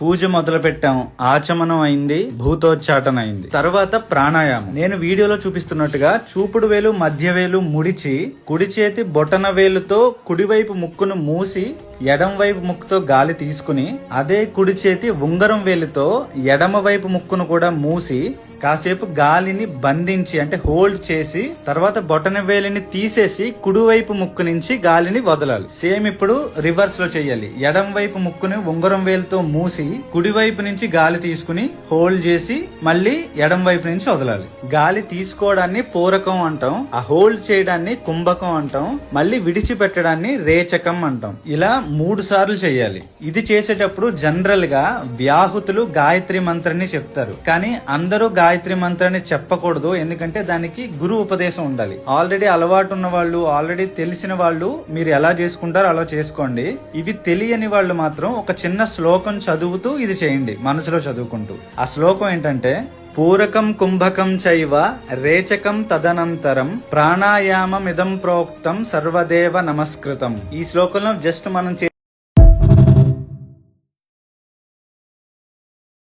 పూజ మొదలు పెట్టాం ఆచమనం అయింది భూతోచ్చాటన అయింది తర్వాత ప్రాణాయామం. నేను వీడియోలో చూపిస్తున్నట్టుగా చూపుడు వేలు మధ్య వేలు ముడిచి కుడి చేతి బొటన వేలుతో కుడివైపు ముక్కును మూసి ఎడం వైపు ముక్కుతో గాలి తీసుకుని అదే కుడి చేతి ఉంగరం వేలితో ఎడమ వైపు ముక్కును కూడా మూసి కాసేపు గాలిని బంధించి అంటే హోల్డ్ చేసి తర్వాత బొటన వేలిని తీసేసి కుడివైపు ముక్కు నుంచి గాలిని వదలాలి. సేమ్ ఇప్పుడు రివర్స్లో చేయాలి. ఎడం వైపు ముక్కుని ఉంగరం వేలుతో మూసి కుడివైపు నుంచి గాలి తీసుకుని హోల్డ్ చేసి మళ్ళీ ఎడం వైపు నుంచి వదలాలి. గాలి తీసుకోవడాన్ని పూరకం అంటాం ఆ హోల్డ్ చేయడాన్ని కుంభకం అంటాం మళ్ళీ విడిచిపెట్టడాన్ని రేచకం అంటాం. ఇలా మూడు సార్లు చేయాలి. ఇది చేసేటప్పుడు జనరల్గా వ్యాహుతులు గాయత్రి మంత్రాన్ని చెప్తారు. కానీ అందరూ గాయత్రి మంత్రాన్ని చెప్పకూడదు. ఎందుకంటే దానికి గురు ఉపదేశం ఉండాలి. ఆల్రెడీ అలవాటు ఉన్న వాళ్ళు ఆల్రెడీ తెలిసిన వాళ్ళు మీరు ఎలా చేసుకుంటారో అలా చేసుకోండి. ఇవి తెలియని వాళ్ళు మాత్రం ఒక చిన్న శ్లోకం చదువుతూ ఇది చేయండి. మనసులో చదువుకుంటూ. ఆ శ్లోకం ఏంటంటే పూరకం కుంభకం చైవ రేచకం తదనంతరం ప్రాణాయామమిదం ప్రోక్తం సర్వదేవ నమస్కృతం. ఈ శ్లోకంలో జస్ట్ మనం